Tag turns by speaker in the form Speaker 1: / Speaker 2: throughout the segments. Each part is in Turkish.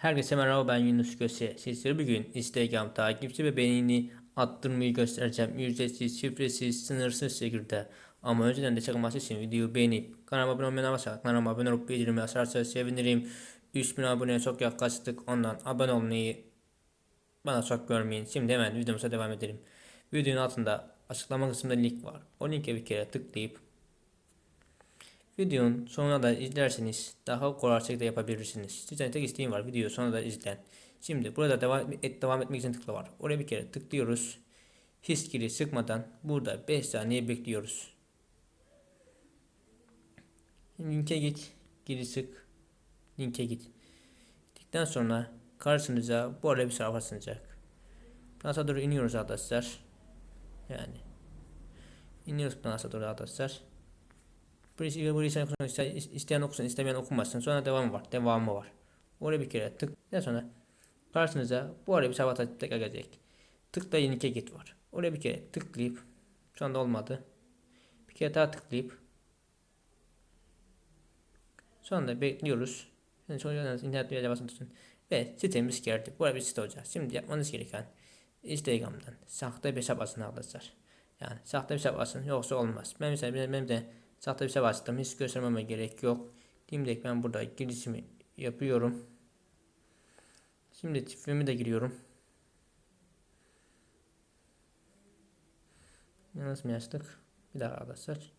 Speaker 1: Herkese merhaba ben Yunus Köse. Sizlere bugün Instagram takipçi ve beğeni attırmayı göstereceğim. Ücretsiz, şifresiz, sınırsız şekilde. Ama önceden de çıkması için videoyu beğenip kanalıma abone olmayı unutmayın. Kanalıma abone olup bildirimi açarsanız sevinirim. 3000 aboneye çok yaklaştık. Ondan abone olmayı bana çok görmeyin. Şimdi hemen videomuza devam edelim. Videonun altında açıklama kısmında link var. O linke bir kere tıklayıp Videonun sonuna da izlerseniz daha kolay şekilde yapabilirsiniz. Sizden tek isteğim var. Videoyu sonuna da izlen. Şimdi burada devam, et, devam etmek için tıkla var. Oraya bir kere tıklıyoruz. Hiskili sıkmadan burada 5 saniye bekliyoruz. Linke git. Geri sık. Linke git. Gittikten sonra karşınıza bu arada bir sayfa açılacak. Daha doğru iniyoruz arkadaşlar. Yani. İniyoruz daha doğru arkadaşlar. Burayı, burayı okusun, isteyen, okusun, istemeyen okumasın. Sonra devamı var. Devamı var. Oraya bir kere tık. Daha sonra karşınıza bu araya bir sayfa tekrar gelecek. Tıkla yeni git var. Oraya bir kere tıklayıp şu anda olmadı. Bir kere daha tıklayıp sonra da bekliyoruz. Yani sonra internet bir basın tutun. Ve sitemiz geldi. Buraya bir site olacak. Şimdi yapmanız gereken Instagram'dan sahte bir hesap açın arkadaşlar. Yani sahte bir hesap açın yoksa olmaz. Ben mesela benim de Sahte bir şey açtım. Hiç göstermeme gerek yok. Dimdik ben burada girişimi yapıyorum. Şimdi çiftliğimi de giriyorum. Yalnız mı yazdık? Bir daha arkadaşlar.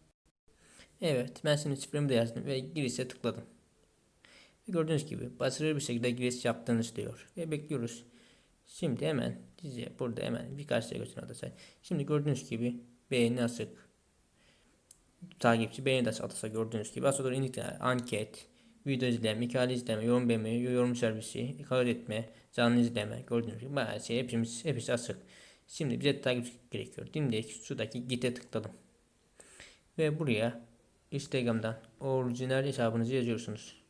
Speaker 1: Evet ben şimdi çiftliğimi de yazdım ve girişe tıkladım. Ve gördüğünüz gibi başarılı bir şekilde giriş yaptığınız diyor. Ve bekliyoruz. Şimdi hemen size burada hemen birkaç şey göstereyim arkadaşlar. Şimdi gördüğünüz gibi beğeni asık takipçi beğeni de atasa gördüğünüz gibi aslında indikten anket, video izleme, hikaye izleme, yorum beğenme, yorum servisi, kaydetme, canlı izleme gördüğünüz gibi bayağı şey hepimiz hepsi açık. Şimdi bize takipçi gerekiyor. Dimdik şuradaki git'e tıkladım. Ve buraya Instagram'dan orijinal hesabınızı yazıyorsunuz.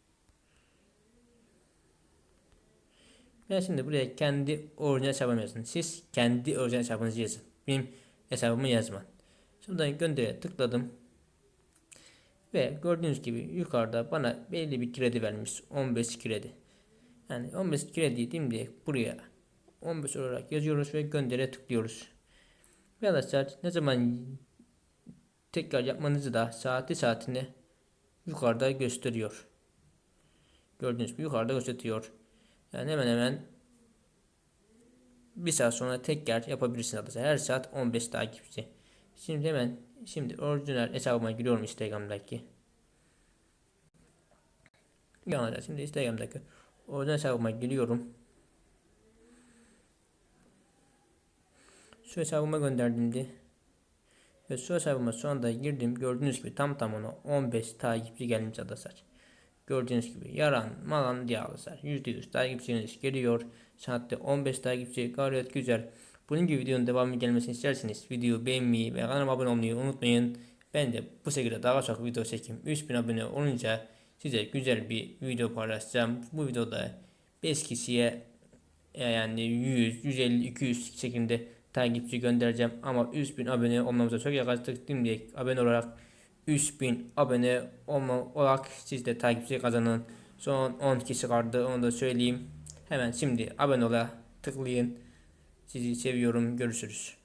Speaker 1: Ben şimdi buraya kendi orijinal hesabımı yazın. Siz kendi orijinal hesabınızı yazın. Benim hesabımı yazma. Şuradan göndere tıkladım. Ve gördüğünüz gibi yukarıda bana belli bir kredi vermiş. 15 kredi. Yani 15 kredi diyeyim diye buraya 15 olarak yazıyoruz ve göndere tıklıyoruz. Ve arkadaşlar ne zaman tekrar yapmanızı da saati saatine yukarıda gösteriyor. Gördüğünüz gibi yukarıda gösteriyor. Yani hemen hemen bir saat sonra tekrar yapabilirsiniz arkadaşlar. Her saat 15 takipçi. Şimdi hemen Şimdi orijinal hesabıma giriyorum Instagram'daki. Yani şimdi Instagram'daki orijinal hesabıma giriyorum. Şu hesabıma gönderdiğimde ve şu hesabıma şu anda girdim. Gördüğünüz gibi tam tamına 15 takipçi gelmiş arkadaşlar. Gördüğünüz gibi yaran malan diye arkadaşlar. %100 takipçiniz geliyor. Saatte 15 takipçi gayet güzel. Bunun gibi videonun devamı gelmesini isterseniz videoyu beğenmeyi ve kanalıma abone olmayı unutmayın. Ben de bu şekilde daha çok video çekeyim. 3000 abone olunca size güzel bir video paylaşacağım. Bu videoda 5 kişiye e, yani 100, 150, 200 şeklinde takipçi göndereceğim. Ama 3000 abone olmamıza çok yaklaştık. Şimdi abone olarak 3000 abone olma olarak siz de takipçi kazanın. Son 10 kişi kaldı onu da söyleyeyim. Hemen şimdi abone ola tıklayın. Sizi seviyorum. Görüşürüz.